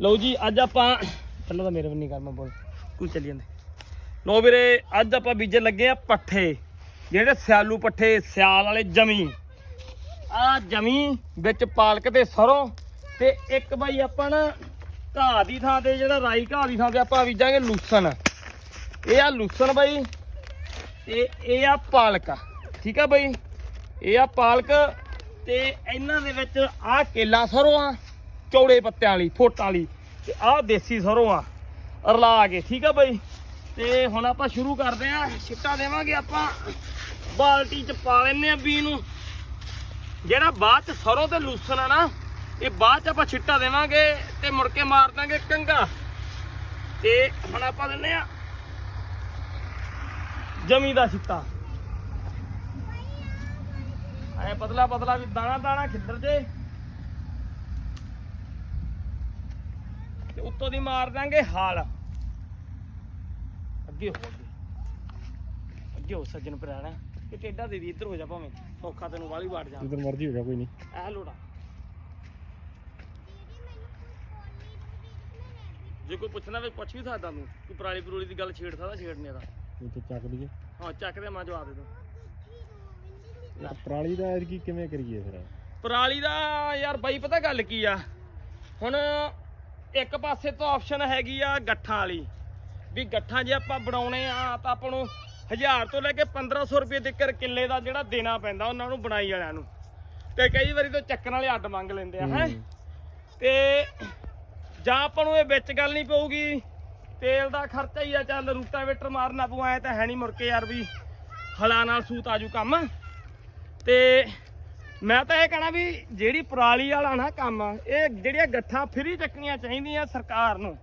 ਲਓ ਜੀ, ਅੱਜ ਆਪਾਂ ਪਹਿਲਾਂ ਤਾਂ ਮੇਰੇ ਵੀ ਨਹੀਂ ਕਰ ਬੋਲ। ਤੂੰ ਚੱਲੀ ਜਾਂਦੇ। ਲੋ ਵੀਰੇ, ਅੱਜ ਆਪਾਂ ਬੀਜੇ ਲੱਗੇ ਆ ਪੱਠੇ। ਜਿਹੜੇ ਸਿਆਲੂ ਪੱਠੇ, ਸਿਆਲ ਵਾਲੇ ਜਮੀ। ਆ ਜਮੀ ਵਿੱਚ ਪਾਲਕ ਤੇ ਸਰੋਂ ਤੇ ਇੱਕ ਬਾਈ ਆਪਾਂ ਨਾ ਘਾਹ ਦੀ ਥਾਂ ਤੇ, ਜਿਹੜਾ ਰਾਈ ਘਾਹ ਦੀ ਥਾਂ ਤੇ ਆਪਾਂ ਬੀਜਾਂਗੇ ਲੂਸਨ ਇਹ ਆ ਲੂਸਨ ਬਾਈ ਤੇ ਇਹ ਆ ਪਾਲਕ। ਠੀਕ ਆ ਬਾਈ? ਇਹ ਆ ਪਾਲਕ ਤੇ ਇਹਨਾਂ ਦੇ ਵਿੱਚ ਆ ਕੇਲਾ ਸਰੋਂ ਆ। ਚੌੜੇ ਪੱਤਿਆਂ ਵਾਲੀ, ਫੋਟਾਂ ਵਾਲੀ। ਤੇ ਆਹ ਦੇਸੀ ਸਰੋਂ ਆ। ਰਲਾ ਕੇ, ਠੀਕ ਆ ਬਾਈ? ਤੇ ਹੁਣ ਆਪਾਂ ਸ਼ੁਰੂ ਕਰਦੇ ਆ। ਛਿੱਟਾ ਦੇਵਾਂਗੇ ਆਪਾਂ। ਬਾਲਟੀ ਚ ਪਾ ਲੈਨੇ ਆ ਬੀ ਨੂੰ। ਜਿਹੜਾ ਬਾਅਦ ਚ ਸਰੋਂ ਤੇ ਲੂਸਣ ਆ ਨਾ, ਇਹ ਬਾਅਦ ਚ ਆਪਾਂ ਛਿੱਟਾ ਦੇਵਾਂਗੇ ਤੇ ਮੁੜ ਕੇ ਮਾਰ ਦਾਂਗੇ ਕੰਗਾ ਤੇ ਹੁਣ ਆਪਾਂ ਦਿੰਨੇ ਆ ਜਮੀ ਦਾ ਛਿੱਟਾ। ਐ ਪਤਲਾ ਪਤਲਾ ਵੀ ਦਾਣਾ ਦਾਣਾ ਖਿੱਦਰ ਜੇ। ਤੇ ਉੱਤੋਂ ਦੀ ਮਾਰ ਦਾਂਗੇ ਹਾਲ। ਅੱਗੇ ਹੋ ਅੱਗੇ। ਅੱਗੇ ਹੋ ਸੱਜਣ ਪ੍ਰਾਣਾ ਕਿ ਟੇਡਾ ਦੇ ਦੀ ਇੱਧਰ ਹੋ ਜਾ ਭਾਵੇਂ। ਔਖਾ ਤੈਨੂੰ ਵਾਲੀ ਵਾੜ ਜਾ ਜਿੱਧਰ ਮਰਜ਼ੀ ਹੋ ਗਿਆ ਕੋਈ ਨਹੀਂ। ਐ ਲੋੜਾ। ਜੇ ਕੋਈ ਪੁੱਛਣਾ ਵੀ ਪੁੱਛ ਵੀ ਸਕਦਾ ਤੂੰ। ਤੂੰ ਪਰਾਲੀ ਪਰੂਲੀ ਦੀ ਗੱਲ ਛੇੜ ਸਕਦਾ ਛੇੜਨੇ ਦਾ। ਉਹ ਤੇ ਚੱਕ ਲਈਏ। ਹਾਂ ਚੱਕ ਦੇ ਮੈਂ ਜਵਾਬ ਦੇ ਦੂੰ। ਆਹ ਪਰਾਲੀ ਦਾ ਐਤਕੀ ਕਿਵੇਂ ਕਰੀਏ ਫਿਰ? ਪਰਾਲੀ ਦਾ ਯਾਰ ਬਾਈ ਪਤਾ ਗੱਲ ਕੀ ਆ? ਹੁਣ ਇੱਕ ਪਾਸੇ ਤੋਂ ਆਪਸ਼ਨ ਹੈਗੀ ਆ ਗੱਠਾਂ ਵਾਲੀ। ਵੀ ਗੱਠਾਂ ਜੇ ਆਪਾਂ ਬਣਾਉਣੇ ਆ ਤਾਂ ਆਪਾਂ ਨੂੰ 1000 ਤੋਂ ਲੈ ਕੇ 1500 ਰੁਪਏ ਤੱਕ ਕਿੱਲੇ ਦਾ ਜਿਹੜਾ ਦੇਣਾ ਪੈਂਦਾ ਉਹਨਾਂ ਨੂੰ ਬਣਾਈ ਵਾਲਿਆਂ ਨੂੰ। ਤੇ ਕਈ ਵਾਰੀ ਤਾਂ ਚੱਕਣ ਵਾਲੇ ਅੱਡ ਮੰਗ ਲੈਂਦੇ ਆ ਹੈ। ਤੇ ਜਾਂ ਆਪਾਂ ਨੂੰ ਇਹ ਵਿੱਚ ਗੱਲ ਨਹੀਂ ਪਊਗੀ ਤੇਲ ਦਾ ਖਰਚਾ ਹੀ ਆ ਚੱਲ ਰੂਟਾਵੇਟਰ ਮਾਰਨਾ ਪਊ ਐ ਤਾਂ ਹੈ ਨਹੀਂ ਮੁੜ ਕੇ ਯਾਰ ਵੀ ਹਲਾ ਨਾਲ ਸੂਤ ਆਜੂ ਕੰਮ। ਤੇ ਮੈਂ ਤਾਂ ਇਹ ਕਹਣਾ ਵੀ ਜਿਹੜੀ ਪਰਾਲੀ ਵਾਲਾ ਨਾ ਕੰਮ ਇਹ ਜਿਹੜੀਆਂ ਗੱਠਾਂ ਫਰੀ ਚੱਕਣੀਆਂ ਚਾਹੀਦੀਆਂ ਸਰਕਾਰ ਨੂੰ।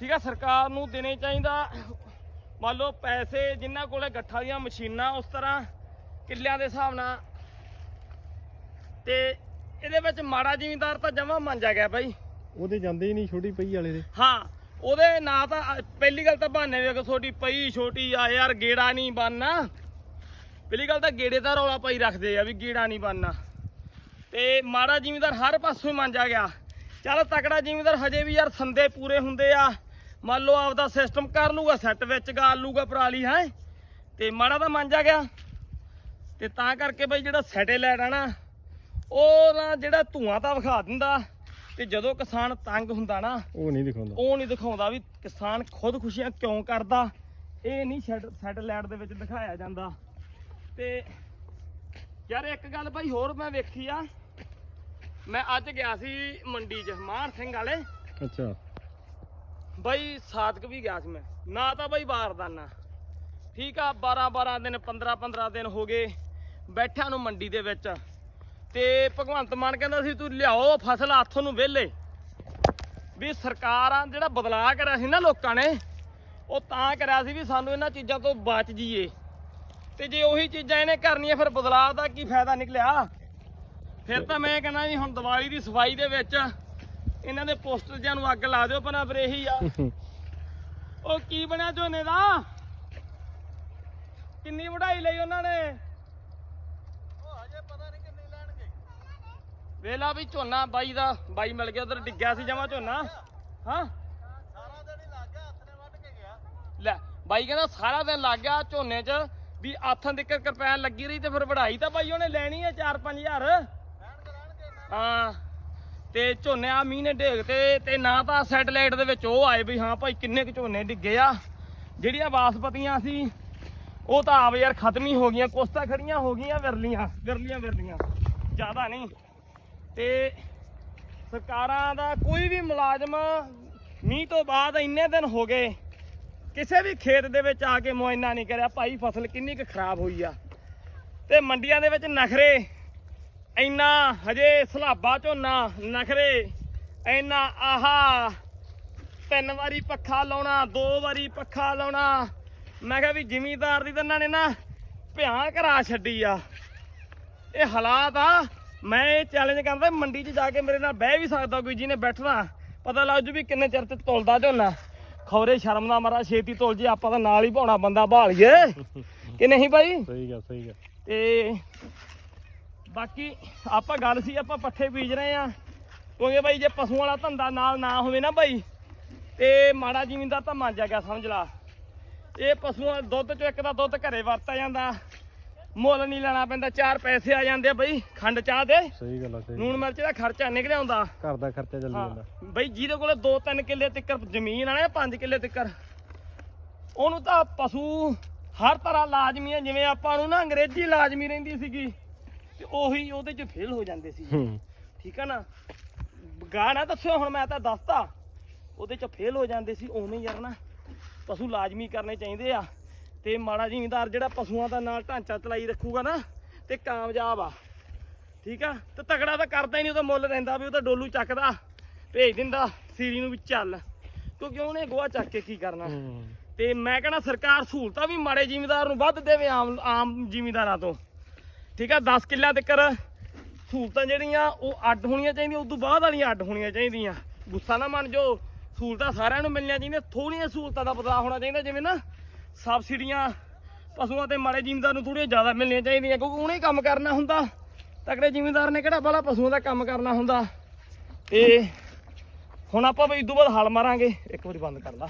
ਠੀਕ ਆ ਸਰਕਾਰ ਨੂੰ ਦੇਣੇ ਚਾਹੀਦਾ। ਮੰਨ ਲਓ ਪੈਸੇ ਜਿਨ੍ਹਾਂ ਕੋਲੇ ਗੱਠਾਂ ਦੀਆਂ ਮਸ਼ੀਨਾਂ ਉਸ ਤਰ੍ਹਾਂ ਕਿੱਲਿਆਂ ਦੇ ਹਿਸਾਬ ਨਾਲ। ਤੇ ਇਹਦੇ ਵਿੱਚ ਮਾੜਾ ਜ਼ਿਮੀਂਦਾਰ ਤਾਂ ਜਮਾ ਮੰਜਾ ਗਿਆ ਬਾਈ। ਉਹਦੇ ਜਾਂਦੇ ਹੀ ਨਹੀਂ ਛੋਟੀ ਪਈ ਵਾਲੇ ਦੇ। ਹਾਂ ਉਹਦੇ ਨਾਂ ਤਾਂ ਪਹਿਲੀ ਗੱਲ ਤਾਂ ਬਹਾਨੇ ਵੇਖ ਤੁਹਾਡੀ ਪਈ ਛੋਟੀ ਆ ਯਾਰ ਗੇੜਾ ਨਹੀਂ ਬੰਨਣਾ ਪਹਿਲੀ ਗੱਲ ਤਾਂ ਗੇੜੇ ਦਾ ਰੌਲਾ ਪਾਈ ਰੱਖਦੇ ਆ ਵੀ ਗੇੜਾ ਨਹੀਂ ਬੰਨਣਾ ਤੇ ਮਾੜਾ ਜ਼ਿਮੀਂਦਾਰ ਹਰ ਪਾਸੋਂ ਹੀ ਮੰਜਾ ਗਿਆ। ਚੱਲ ਤਕੜਾ ਜ਼ਿਮੀਂਦਾਰ ਹਜੇ ਵੀ ਯਾਰ ਸੰਦੇ ਪੂਰੇ ਹੁੰਦੇ ਆ। ਮੰਨ ਲਓ ਆਪਦਾ ਸਿਸਟਮ ਕਰ ਲੂਗਾ ਸੈੱਟ ਵਿੱਚ ਗਾਲ ਲੂਗਾ ਪਰਾਲੀ ਹੈ? ਤੇ ਮਾੜਾ ਤਾਂ ਮੰਜਾ ਗਿਆ। ਤੇ ਤਾਂ ਕਰਕੇ ਬਈ ਜਿਹੜਾ ਸੈਟੇਲਾਈਟ ਆ ਨਾ ਉਹ ਨਾ ਜਿਹੜਾ ਧੂਆਂ ਤਾਂ ਵਿਖਾ ਦਿੰਦਾ। ਤੇ ਜਦੋਂ ਕਿਸਾਨ ਤੰਗ ਹੁੰਦਾ ਨਾ ਉਹ ਨਹੀਂ ਦਿਖਾਉਂਦਾ। ਉਹ ਨਹੀਂ ਦਿਖਾਉਂਦਾ ਵੀ ਕਿਸਾਨ ਖੁਦ ਖੁਸ਼ੀਆਂ ਕਿਉਂ ਕਰਦਾ। ਇਹ ਨਹੀਂ ਸੈਟੇਲਾਈਟ ਦੇ ਵਿੱਚ ਦਿਖਾਇਆ ਜਾਂਦਾ। ਤੇ ਯਾਰ ਇੱਕ ਗੱਲ ਭਾਈ ਹੋਰ ਮੈਂ ਵੇਖੀ ਆ। ਮੈਂ ਅੱਜ ਗਿਆ ਸੀ ਮੰਡੀ 'ਚ ਮਾਨ ਸਿੰਘ ਵਾਲੇ। ਅੱਛਾ। ਬਾਈ ਸਾਦਕ ਵੀ ਗਿਆ ਸੀ ਮੈਂ। ਨਾ ਤਾਂ ਬਾਈ ਬਾਰਦਾਨਾ। ਠੀਕ ਆ 12 12 ਦਿਨ 15 15 ਦਿਨ ਹੋ ਗਏ ਬੈਠਿਆਂ ਨੂੰ ਮੰਡੀ ਦੇ ਵਿੱਚ। ਤੇ ਭਗਵੰਤ ਮਾਨ ਕਹਿੰਦਾ ਸੀ ਤੂੰ ਲਿਆਓ ਫਸਲ ਹੱਥੋਂ ਨੂੰ ਵਿਹਲੇ। ਵੀ ਸਰਕਾਰਾਂ ਜਿਹੜਾ ਬਦਲਾਅ ਕਰਿਆ ਸੀ ਨਾ ਲੋਕਾਂ ਨੇ ਉਹ ਤਾਂ ਕਰਿਆ ਸੀ ਵੀ ਸਾਨੂੰ ਇਹਨਾਂ ਚੀਜ਼ਾਂ ਤੋਂ ਬਚ ਜੀਏ ਤੇ ਜੇ ਉਹੀ ਚੀਜ਼ਾਂ ਇਹਨੇ ਕਰਨੀਆਂ ਫਿਰ ਬਦਲਾਅ ਦਾ ਕੀ ਫਾਇਦਾ ਨਿਕਲਿਆ? ਫਿਰ ਤਾਂ ਮੈਂ ਕਹਿੰਦਾ ਵੀ ਹੁਣ ਦੀਵਾਲੀ ਦੀ ਸਫ਼ਾਈ ਦੇ ਵਿੱਚ ਇਹਨਾਂ ਦੇ ਪੋਸਟਰ ਜਿਆਂ ਨੂੰ ਅੱਗ ਲਾ ਦਿਓ ਪਰ ਫਿਰ ਇਹੀ ਆ। ਉਹ ਕੀ ਬਣਿਆ ਝੋਨੇ ਦਾ? ਕਿੰਨੀ ਵਢਾਈ ਲਈ ਉਹਨਾਂ ਨੇ? ਉਹ ਹਜੇ ਪਤਾ ਨਹੀਂ ਕਿੰਨੀ ਲੈਣਗੇ। ਵੇਲਾ ਵੀ ਝੋਨਾ ਬਾਈ ਦਾ ਬਾਈ ਮਿਲ ਗਿਆ ਉਧਰ ਡਿੱਗਿਆ ਸੀ ਜਮਾ ਝੋਨਾ। ਹਾਂ? ਸਾਰਾ ਦਿਨ ਹੀ ਲੱਗ ਗਿਆ ਹੱਥ ਨੇ ਵੱਢ ਕੇ ਗਿਆ। ਲੈ ਬਾਈ ਕਹਿੰਦਾ ਸਾਰਾ ਦਿਨ ਲੱਗ ਗਿਆ ਝੋਨੇ 'ਚ। ਵੀ ਆਥਾਂ ਦੇ ਕਿਰਪੈਨ ਲੱਗੀ ਰਹੀ ਤੇ ਫਿਰ ਵਢਾਈ ਤਾਂ ਬਾਈ ਉਹਨੇ ਲੈਣੀ ਹੈ 4-5000 ਹਾਂ, ਤੇ ਝੋਨੇ ਆ ਮੀਂਹ ਨੇ ਡੇਗ ਤੇ ਤੇ ਨਾ ਤਾਂ ਸੈਟੇਲਾਈਟ ਦੇ ਵਿੱਚ ਉਹ ਆਏ ਵੀ ਹਾਂ ਭਾਈ ਕਿੰਨੇ ਕੁ ਝੋਨੇ ਡਿੱਗੇ ਆ। ਜਿਹੜੀਆਂ ਬਾਸਪਤੀਆਂ ਸੀ, ਉਹ ਤਾਂ ਆਪ ਯਾਰ ਖਤਮ ਹੀ ਹੋ ਗਈਆਂ ਕੁਛ ਖੜੀਆਂ ਹੋ ਗਈਆਂ ਵਿਰਲੀਆਂ ਵਿਰਲੀਆਂ ਵਿਰਲੀਆਂ, ਜ਼ਿਆਦਾ ਨਹੀਂ। ਤੇ ਸਰਕਾਰਾਂ ਦਾ ਕੋਈ ਵੀ ਮੁਲਾਜ਼ਮ ਮੀਂਹ ਤੋਂ ਬਾਅਦ ਇੰਨੇ ਦਿਨ ਹੋ ਗਏ ਕਿਸੇ ਵੀ ਖੇਤ ਦੇ ਵਿੱਚ ਆ ਕੇ ਮੁਆਇਨਾ ਨਹੀਂ ਕਰਿਆ, ਭਾਈ ਫਸਲ ਕਿੰਨੀ ਕੁ ਖਰਾਬ ਹੋਈ ਆ। ਤੇ ਮੰਡੀਆਂ ਦੇ ਵਿੱਚ ਨਖਰੇ, ਇੰਨਾ ਹਜੇ ਸਲਾਬਾ ਝੋਨਾ, ਨਖਰੇ, ਇੰਨਾ ਆਹਾ, ਤਿੰਨ ਵਾਰੀ ਪੱਖਾ ਲਾਉਣਾ, ਦੋ ਵਾਰੀ ਪੱਖਾ ਲਾਉਣਾ। ਮੈਂ ਕਿਹਾ ਵੀ ਜ਼ਿਮੀਦਾਰ ਦੀ ਤਾਂ ਇਹਨਾਂ ਨੇ ਨਾ ਭਿਆਂ ਕਰਾ ਛੱਡੀ ਆ। ਇਹ ਹਾਲਾਤ ਆ, ਮੈਂ ਇਹ ਚੈਲੰਜ ਕਰਦਾ ਮੰਡੀ 'ਚ ਜਾ ਕੇ ਮੇਰੇ ਨਾਲ ਬਹਿ ਵੀ ਸਕਦਾ ਕੋਈ ਜਿਹਨੇ ਬੈਠਣਾ। ਪਤਾ ਲੱਗ ਜੂ ਵੀ ਕਿੰਨੇ ਚਿਰ ਤੇ ਤੋਲਦਾ ਝੋਨਾ। ਖੌਰੇ ਸ਼ਰਮ ਦਾ ਮਾਰਾ ਛੇਤੀ ਤੁਲ ਜੇ ਆਪਾਂ ਤਾਂ ਨਾਲ ਹੀ ਭਾਉਣਾ ਬੰਦਾ ਭਾਲੀਏ ਕਿ ਨਹੀਂ ਭਾਈ? ਸਹੀ ਗੱਲ ਸਹੀ ਗੱਲ। ਤੇ ਬਾਕੀ ਆਪਾਂ ਗੱਲ ਸੀ ਆਪਾਂ ਪੱਠੇ ਬੀਜ ਰਹੇ ਆ ਕਿਉਂਕਿ ਬਾਈ ਜੇ ਪਸ਼ੂਆਂ ਵਾਲਾ ਧੰਦਾ ਨਾਲ ਨਾ ਹੋਵੇ ਨਾ ਬਾਈ ਤੇ ਮਾੜਾ ਜ਼ਿਮੀਂਦਾਰ ਤਾਂ ਮੰਨ ਜਾ ਗਿਆ ਸਮਝ ਲਾ। ਇਹ ਪਸ਼ੂਆਂ ਦੁੱਧ ਚੋਂ ਇੱਕ ਦਾ ਦੁੱਧ ਘਰੇ ਵਰਤਾ ਜਾਂਦਾ। ਮੁੱਲ ਨਹੀਂ ਲੈਣਾ ਪੈਂਦਾ ਚਾਰ ਪੈਸੇ ਆ ਜਾਂਦੇ ਆ ਬਈ ਖੰਡ ਚਾਹ ਦੇ। ਸਹੀ ਗੱਲ ਆ ਸਹੀ ਮਿਰਚ ਦਾ ਖਰਚਾ ਨਿਕਲ ਆਉਂਦਾ ਘਰ ਦਾ ਖਰਚਾ ਚੱਲੀ ਹਾਂ ਜਾਂਦਾ। ਬਈ ਜਿਹਦੇ ਕੋਲੇ 2-3 ਕਿੱਲੇ ਤਿੱਕਰ ਜ਼ਮੀਨ ਆ ਨਾ 5 ਕਿੱਲੇ ਤਿੱਕਰ ਉਹਨੂੰ ਤਾਂ ਪਸ਼ੂ ਹਰ ਤਰ੍ਹਾਂ ਲਾਜ਼ਮੀ ਹੈ ਜਿਵੇਂ ਆਪਾਂ ਨੂੰ ਨਾ ਅੰਗਰੇਜ਼ੀ ਲਾਜ਼ਮੀ ਰਹਿੰਦੀ ਸੀਗੀ ਤੇ ਉਹੀ ਉਹਦੇ 'ਚ ਫੇਲ ਹੋ ਜਾਂਦੇ ਸੀ। ਹੂੰ। ਠੀਕ ਆ ਨਾ? ਗਾਣਾ ਦੱਸਿਓ ਹੁਣ ਮੈਂ ਤਾਂ ਦੱਸਤਾ ਉਹਦੇ 'ਚ ਫੇਲ ਹੋ ਜਾਂਦੇ ਸੀ ਉਵੇਂ ਹੀ ਯਾਰ ਨਾ ਪਸ਼ੂ ਲਾਜ਼ਮੀ ਕਰਨੇ ਚਾਹੀਦੇ ਆ। ਤੇ ਮਾੜਾ ਜ਼ਿਮੀਂਦਾਰ ਜਿਹੜਾ ਪਸ਼ੂਆਂ ਦਾ ਨਾਲ ਢਾਂਚਾ ਚਲਾਈ ਰੱਖੂਗਾ ਨਾ ਤੇ ਕਾਮਯਾਬ ਆ। ਠੀਕ ਆ? ਤੇ ਤਗੜਾ ਤਾਂ ਕਰਦਾ ਹੀ ਨਹੀਂ ਉਹਦਾ ਮੁੱਲ ਰਹਿੰਦਾ ਵੀ ਉਹ ਤਾਂ ਡੋਲੂ ਚੱਕਦਾ ਭੇਜ ਦਿੰਦਾ ਸੀਰੀ ਨੂੰ ਵੀ ਚੱਲ। ਕਿਉਂਕਿ ਉਹਨੇ ਗੋਹਾ ਚੱਕ ਕੇ ਕੀ ਕਰਨਾ? ਤੇ ਮੈਂ ਕਹਿੰਦਾ ਸਰਕਾਰ ਸਹੂਲਤਾਂ ਵੀ ਮਾੜੇ ਜ਼ਿਮੀਂਦਾਰ ਨੂੰ ਵੱਧ ਦੇਵੇ ਆਮ ਆਮ ਜ਼ਿਮੀਂਦਾਰਾਂ ਤੋਂ। ਠੀਕ ਆ? 10 ਕਿੱਲਿਆਂ ਤੱਕ ਸਹੂਲਤਾਂ ਜਿਹੜੀਆਂ ਉਹ ਅੱਡ ਹੋਣੀਆਂ ਚਾਹੀਦੀਆਂ ਉਸ ਤੋਂ ਬਾਅਦ ਵਾਲੀਆਂ ਅੱਡ ਹੋਣੀਆਂ ਚਾਹੀਦੀਆਂ। ਗੁੱਸਾ ਨਾ ਮੰਨ ਜੋ ਸਹੂਲਤਾਂ ਸਾਰਿਆਂ ਨੂੰ ਮਿਲਣੀਆਂ ਚਾਹੀਦੀਆਂ ਥੋੜੀਆਂ ਸਹੂਲਤਾਂ ਦਾ ਬਦਲਾਅ ਹੋਣਾ ਚਾਹੀਦਾ ਜਿਵੇਂ ਨਾ ਸਬਸਿਡੀਆਂ ਪਸ਼ੂਆਂ ਤੇ ਮਾੜੇ ਜ਼ਿਮੀਂਦਾਰ ਨੂੰ ਥੋੜੀਆਂ ਜ਼ਿਆਦਾ ਮਿਲਣੀਆਂ ਚਾਹੀਦੀਆਂ, ਕਿਉਂਕਿ ਉਹਨੇ ਕੰਮ ਕਰਨਾ ਹੁੰਦਾ। ਤਕੜੇ ਜ਼ਿਮੀਂਦਾਰ ਨੇ ਕਿਹੜਾ ਬਾਲਾ ਪਸ਼ੂਆਂ ਦਾ ਕੰਮ ਕਰਨਾ ਹੁੰਦਾ। ਤੇ ਹੁਣ ਆਪਾਂ ਬਈ ਇਦੋਂ ਬਾਅਦ ਹਲ ਮਾਰਾਂਗੇ। ਇੱਕ ਵਾਰੀ ਬੰਦ ਕਰ ਲਾ।